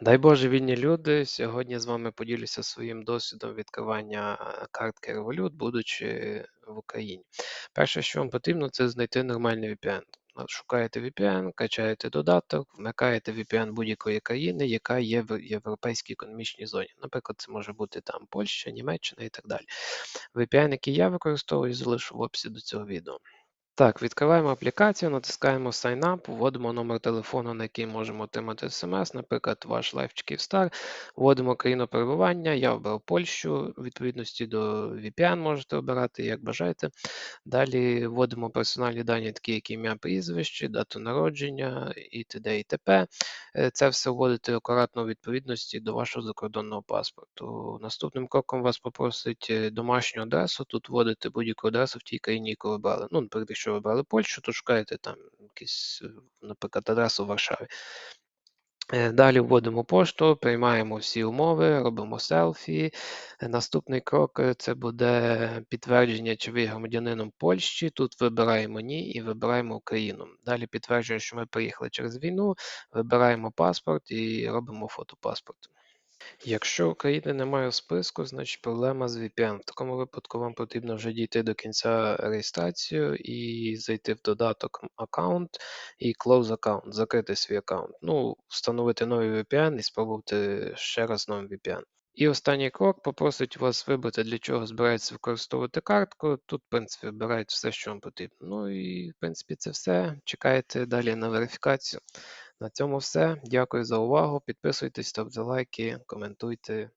Дай Боже, вільні люди. Сьогодні з вами поділюся своїм досвідом відкривання е, картки Revolut, будучи в Україні. Перше, що вам потрібно, це знайти нормальний VPN. Шукаєте VPN, качаєте додаток, вмикаєте VPN будь-якої країни, яка є в Європейській економічній зоні. Наприклад, це може бути там Польща, Німеччина і так далі. VPN, який я використовую, залишу в описі до цього відео. Так, відкриваємо аплікацію, натискаємо Sign Up, вводимо номер телефону, на який можемо отримати смс, наприклад, ваш Life Kyivstar, вводимо країну перебування, я обрав Польщу, в відповідності до VPN можете обирати, як бажаєте. Далі вводимо персональні дані, такі як ім'я, прізвище, дату народження і т.д. і т.п. Е, Це все вводити акуратно у відповідності до вашого закордонного паспорту. Наступним кроком вас попросить е, домашню адресу. Тут вводите будь-яку адресу в тій країні, яку ви брали. Ну, наприклад, якщо ви брали Польщу, то шукаєте там якісь, е, наприклад, адресу в Варшаві. Е, Далі вводимо пошту, приймаємо всі умови, робимо селфі. Е, Наступний крок це буде підтвердження, чи ви громадянином Польщі. Тут вибираємо ні і вибираємо Україну. Далі підтверджуємо, що ми приїхали через війну, вибираємо паспорт і робимо фото паспорту. Якщо України немає в списку, значить проблема з VPN. В такому випадку вам потрібно вже дійти до кінця реєстрацію і зайти в додаток аккаунт і close account, закрити свій аккаунт. Ну, встановити новий VPN і спробувати ще раз новим VPN. І останній крок попросить вас вибрати, для чого збирається використовувати картку. Тут, в принципі, вибираєте все, що вам потрібно. Ну і, в принципі, це все. Чекаєте далі на верифікацію. На цьому все. Дякую за увагу. Підписуйтесь, ставте лайки, коментуйте.